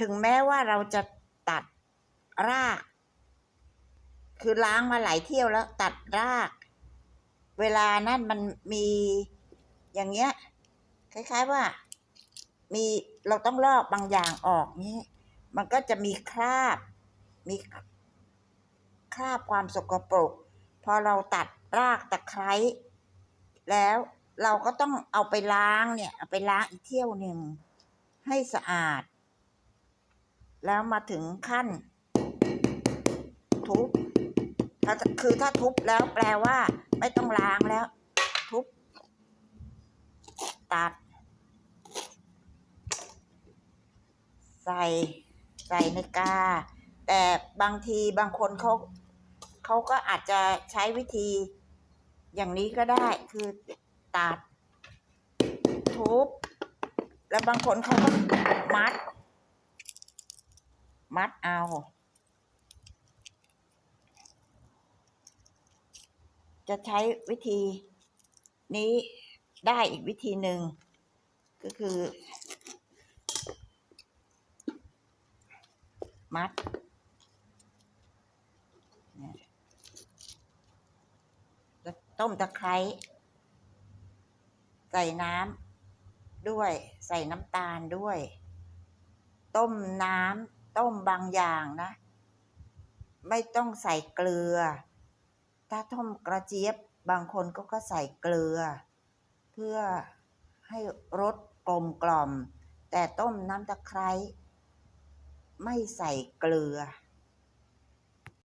ถึงแม้ว่าเราจะตัดราก คือล้างมาหลายเที่ยวแล้วตัดราก เวลานั่นมันมีอย่างเงี้ย คล้าย ๆว่า มีเราต้องลอกบางอย่างออกนี้ มันก็จะมีคราบ มีคราบความสกปรก พอเราตัดรากตะไคร้แล้วเราก็ต้องเอาไปล้างเนี่ย เอาไปล้างอีกเที่ยวหนึ่งให้สะอาด แล้วมาถึงขั้น ทุบถ้าคือถ้าทุบแล้วแปลว่า ไม่ต้องล้างแล้ว ทุบ ตัด ใส่ใส่ในกา แต่บางทีบางคนเขาเขาก็อาจจะใช้วิธี อย่างนี้ก็ได้คือตัด ทุบ แล้วบางคนเขาก็มัด มัดเอา จะใช้วิธีนี้ได้อีกวิธีหนึ่ง ก็คือ มัดต้มตะไคร้ใส่น้ำด้วย ใส่น้ำตาลด้วย ต้มน้ำ ต้มบางอย่างนะ ไม่ต้องใส่เกลือ ถ้าต้มกระเจี๊ยบบางคนก็ก็ใส่เกลือ เพื่อให้รสกลมกล่อม แต่ต้มน้ำตะไคร้ไม่ใส่เกลือ